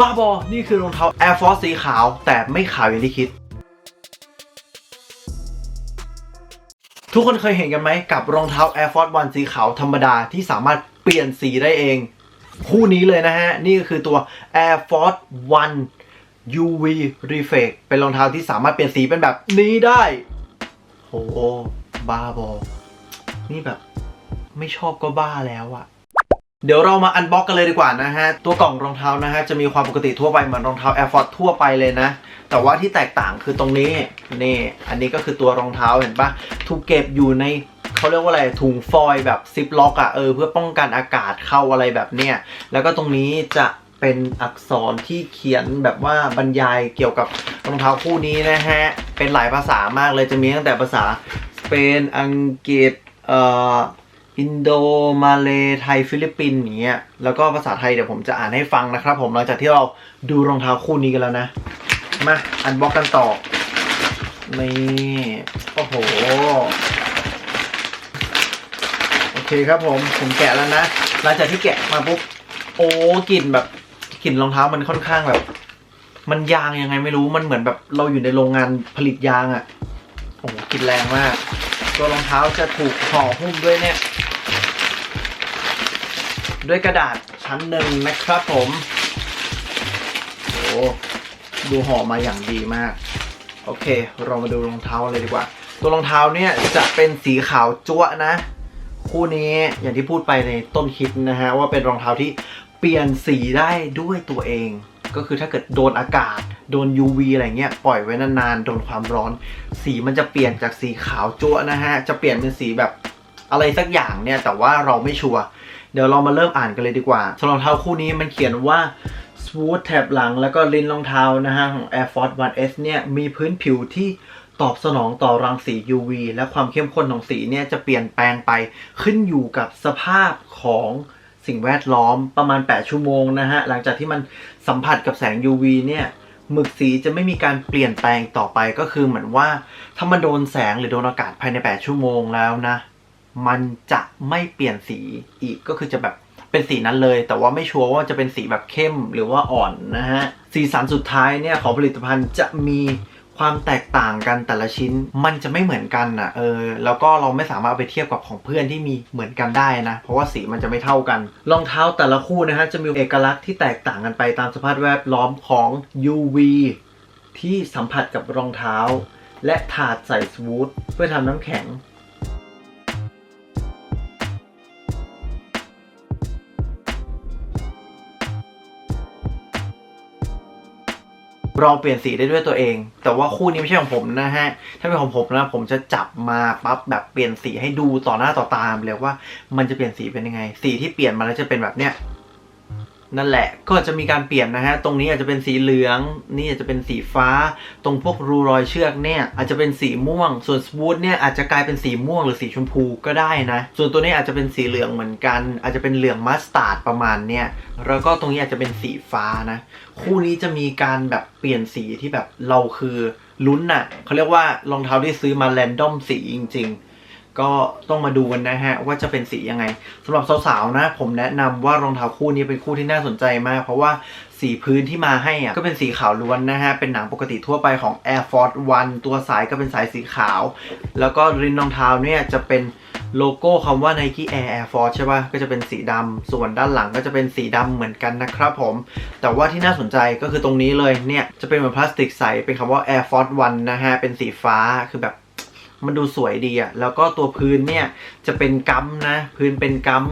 บ้าบอ นี่คือรองเท้า Air Force สีขาว แต่ไม่ขาวอย่างที่คิด ทุกคนเคยเห็นกันไหมกับรองเท้า Air Force One สีขาวธรรมดาที่สามารถเปลี่ยนสีได้เอง คู่นี้เลยนะฮะ นี่ก็คือตัว Air Force One UV Reflect เป็นรองเท้าที่สามารถเปลี่ยนสีเป็นแบบนี้ได้โหบ้าบอ นี่แบบ ไม่ชอบก็บ้าแล้วอะ เดี๋ยวเรามาอันบ็อกกันเลยดีกว่านะฮะ ตัวกล่องรองเท้านะฮะ จะมีความปกติทั่วไปเหมือนรองเท้า Air Force ทั่วไปเลยนะ แต่ว่าที่แตกต่างคือตรงนี้ นี่ อันนี้ก็คือตัวรองเท้าเห็นปะถูกเก็บอยู่ในเขาเรียกว่าอะไรถุงฟอยล์แบบซิปล็อกอะเออเพื่อป้องกันอากาศเข้าอะไรแบบเนี้ยแล้วก็ตรงนี้จะเป็นอักษรที่เขียนแบบว่าบรรยายเกี่ยวกับรองเท้าคู่นี้นะฮะ เป็นหลายภาษามากเลยจะมีตั้งแต่ภาษาสเปนอังกฤษเอ่อ อินโดมาเลไทยฟิลิปปินส์อย่างเงี้ยแล้วก็ภาษาไทยเดี๋ยวผมจะอ่านให้ฟังนะครับ ผมหลังจากที่เราดูรองเท้าคู่นี้กันแล้วนะ มาอันบ็อกกันต่อนี่โอ้โหโอเคครับผมผมแกะแล้วนะหลังจากที่แกะมาปุ๊บโอ้กลิ่นแบบกลิ่นรองเท้ามันค่อนข้างแบบ มันยางยังไงไม่รู้มันเหมือนแบบเราอยู่ในโรงงานผลิตยางอะ่ะโอ้กลิ่นแรงมาก ตัวรองเท้าจะถูกห่อหุ้มด้วยเนี่ย ด้วยกระดาษชั้นหนึ่งนะครับผมโอ้ดูห่อมาอย่างดีมาก โอเค เรามาดูรองเท้าเลยดีกว่า ตัวรองเท้าเนี่ยจะเป็นสีขาวจั๊วนะ คู่นี้อย่างที่พูดไปในต้นคลิปนะฮะ ว่าเป็นรองเท้าที่เปลี่ยนสีได้ด้วยตัวเอง ก็คือถ้าเกิดโดนอากาศ โดน UV อะไรเงี้ยปล่อยไว้นานๆโดนความร้อน สีมันจะเปลี่ยนจากสีขาวจั๊วนะฮะ จะเปลี่ยนเป็นสีแบบอะไรสักอย่างเนี่ยแต่ว่าเราไม่ชัวร์ เดี๋ยวเรามาเริ่มอ่านกันเลยดีกว่าสำหรับรองเท้าคู่นี้มันเขียนว่า Smooth แถบหลังแล้วก็ลิ้นรองเท้านะฮะของ Air Force One S เนี่ยมีพื้นผิวที่ตอบสนองต่อรังสี UV และความเข้มข้นของสีเนี่ยจะเปลี่ยนแปลงไปขึ้นอยู่กับสภาพของสิ่งแวดล้อมประมาณ 8 ชั่วโมงนะฮะ หลังจากที่มันสัมผัสกับแสง UV เนี่ยหมึกสีจะไม่มีการเปลี่ยนแปลงต่อไปก็คือเหมือนว่า ถ้ามันโดนแสงหรือโดนอากาศภายใน 8 ชั่วโมงแล้วนะ มันจะไม่เปลี่ยนสีอีกก็คือจะแบบเป็นสีนั้นเลย แต่ว่าไม่ชัวร์ว่าจะเป็นสีแบบเข้มหรือว่าอ่อนนะฮะ สีสันสุดท้ายเนี่ยของผลิตภัณฑ์จะมีความแตกต่างกันแต่ละชิ้นมันจะไม่เหมือนกันอะเออแล้วก็เราไม่สามารถเอาไปเทียบกับของเพื่อนที่มีเหมือนกันได้นะ เพราะว่าสีมันจะไม่เท่ากัน รองเท้าแต่ละคู่นะฮะจะมีเอกลักษณ์ที่แตกต่างกันไปตามสภาพแวดล้อมของ UV ที่สัมผัสกับรองเท้า และถาดใส่สวูทเพื่อทำน้ำแข็ง ลองเปลี่ยนสีได้ด้วยตัวเอง แต่ว่าคู่นี้ไม่ใช่ของผมนะฮะ ถ้าเป็นของผมนะผมจะจับมาปั๊บแบบเปลี่ยนสีให้ดูต่อหน้าต่อตาเลยว่ามันจะเปลี่ยนสีเป็นยังไง สีที่เปลี่ยนมาแล้วจะเป็นแบบเนี้ย นั่นแหละก็จะมีการเปลี่ยนนะฮะ ตรงนี้อาจจะเป็นสีเหลือง นี่อาจจะเป็นสีฟ้า ตรงพวกรูรอยเชือกเนี่ย อาจจะเป็นสีม่วง ส่วนสวูทเนี่ยอาจจะกลายเป็นสีม่วงหรือสีชมพูก็ได้นะ ส่วนตัวนี้อาจจะเป็นสีเหลืองเหมือนกัน อาจจะเป็นเหลืองมัสตาร์ดประมาณเนี่ย แล้วก็ตรงนี้อาจจะเป็นสีฟ้านะ คู่นี้จะมีการแบบเปลี่ยนสีที่แบบเราคือลุ้นน่ะเขาเรียกว่ารองเท้าที่ซื้อมาแรนดอมสีจริง ๆ ก็ต้องมาดูกันนะฮะว่าจะเป็นสียังไงสำหรับสาวๆนะ ผมแนะนำว่ารองเท้าคู่นี้เป็นคู่ที่น่าสนใจมาก เพราะว่าสีพื้นที่มาให้อะก็เป็นสีขาวล้วนนะฮะ เป็นหนังปกติทั่วไปของ Air Force One ตัวสายก็เป็นสายสีขาว แล้วก็ริมรองเท้าเนี่ยจะเป็นโลโก้คำว่า Nike Air Air Force ใช่ป่ะ ก็จะเป็นสีดำ ส่วนด้านหลังก็จะเป็นสีดำเหมือนกันนะครับผม แต่ว่าที่น่าสนใจก็คือตรงนี้เลยเนี่ย จะเป็นเหมือนพลาสติกใส เป็นคำว่า Air Force One นะฮะ เป็นสีฟ้า คือแบบ มันดูสวยดีอะแล้วก็ตัวพื้นเนี่ยจะเป็นกัมนะ พื้นเป็นกัม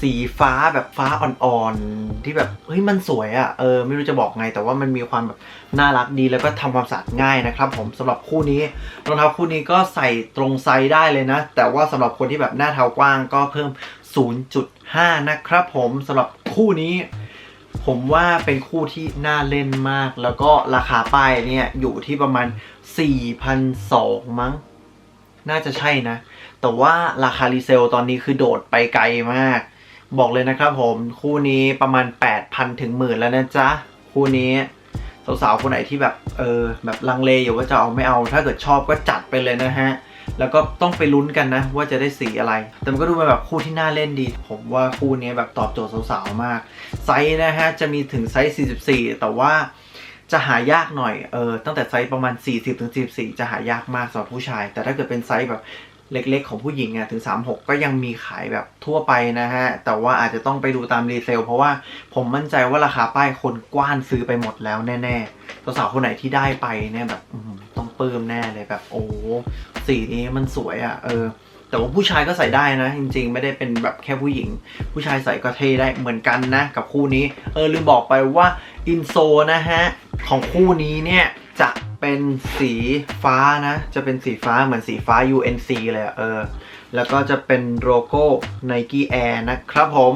สีฟ้าแบบฟ้าอ่อนๆที่แบบเฮ้ยมันสวยอะเออไม่รู้จะบอกไง แต่ว่ามันมีความแบบน่ารักดีแล้วก็ทำความสะอาดง่ายนะครับ ผมสำหรับคู่นี้รองเท้าคู่นี้ก็ใส่ตรงไซส์ได้เลยนะ แต่ว่าสำหรับคนที่แบบหน้าเท้ากว้างก็เพิ่ม 0.5 นะครับ ผมสำหรับคู่นี้ ผมว่าเป็นคู่ที่น่าเล่นมาก แล้วก็ราคาป้ายเนี่ยอยู่ที่ประมาณ 4,200มั้ง น่าจะใช่นะ แต่ว่าราคารีเซลตอนนี้คือโดดไปไกลมาก บอกเลยนะครับผม คู่นี้ประมาณ 8,000 ถึงหมื่นแล้วนะจ๊ะ คู่นี้สาวๆคนไหนที่แบบเออแบบลังเลอยู่ว่าจะเอาไม่เอา ถ้าเกิดชอบก็จัดไปเลยนะฮะ แล้วก็ต้องไปลุ้นกันนะ ว่าจะได้สีอะไร แต่มันก็ดูเป็นแบบคู่ที่น่าเล่นดี ผมว่าคู่นี้แบบตอบโจทย์สาวๆมาก ไซส์นะฮะจะมีถึงไซส์ 44 แต่ว่า จะหายากหน่อย เออ ตั้งแต่ไซส์ประมาณ 40ถึง44 จะหายากมากสำหรับผู้ชาย แต่ถ้าเกิดเป็นไซส์แบบเล็กๆ ของผู้หญิงอะถึง 36 ก็ยังมีขายแบบทั่วไปนะฮะ แต่ว่าอาจจะต้องไปดูตามรีเซล เพราะว่าผมมั่นใจว่าราคาป้ายคนกว้านซื้อไปหมดแล้วแน่ๆสาวๆคนไหนที่ได้ไปเนี่ยแบบต้องปลื้มแน่เลยแบบโอ้สีนี้มันสวยอะ่ะ เออ แต่ว่าผู้ชายก็ใส่ได้นะ จริงๆ ไม่ได้เป็นแบบแค่ผู้หญิง ผู้ชายใส่ก็เท่ได้เหมือนกันนะ กับคู่นี้ เออลืมบอกไปว่าอินโซนะฮะ ของคู่นี้เนี่ยจะเป็นสีฟ้านะ จะเป็นสีฟ้าเหมือนสีฟ้า UNC เลยอะเออ แล้วก็จะเป็นโลโก้ Nike Air นะครับผม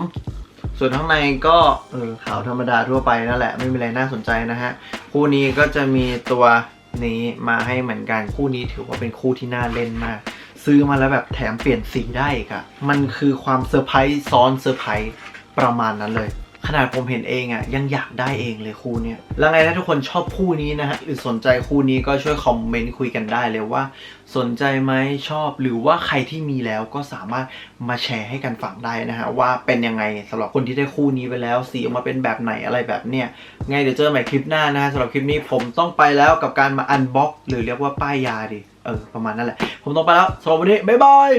ส่วนข้างในก็เออขาวธรรมดาทั่วไปนั่นแหละ ไม่มีอะไรน่าสนใจนะฮะ คู่นี้ก็จะมีตัวนี้มาให้เหมือนกัน คู่นี้ถือว่าเป็นคู่ที่น่าเล่นมาก ซื้อมาแล้วแบบแถมเปลี่ยนสีได้อีกอะมันคือความเซอร์ไพรส์ซ้อนเซอร์ไพรส์ประมาณนั้นเลย ขนาดผมเห็นเองอะยังอยากได้เองเลยคู่เนี้ยแล้วไงถ้าทุกคนชอบคู่นี้นะฮะหรือสนใจคู่นี้ก็ช่วยคอมเมนต์คุยกันได้เลยว่า สนใจไหมชอบหรือว่าใครที่มีแล้วก็สามารถมาแชร์ให้กันฟังได้นะฮะว่าเป็นยังไงสำหรับคนที่ได้คู่นี้ไปแล้วสีออกมาเป็นแบบไหนอะไรแบบเนี้ยไงเดี๋ยวเจอใหม่คลิปหน้านะฮะสำหรับคลิปนี้ผมต้องไปแล้วกับการมาอันบ็อกหรือเรียกว่าป้ายยาดิเออประมาณนั้นแหละ ผมต้องไปแล้วสำหรับวันนี้บ๊ายบาย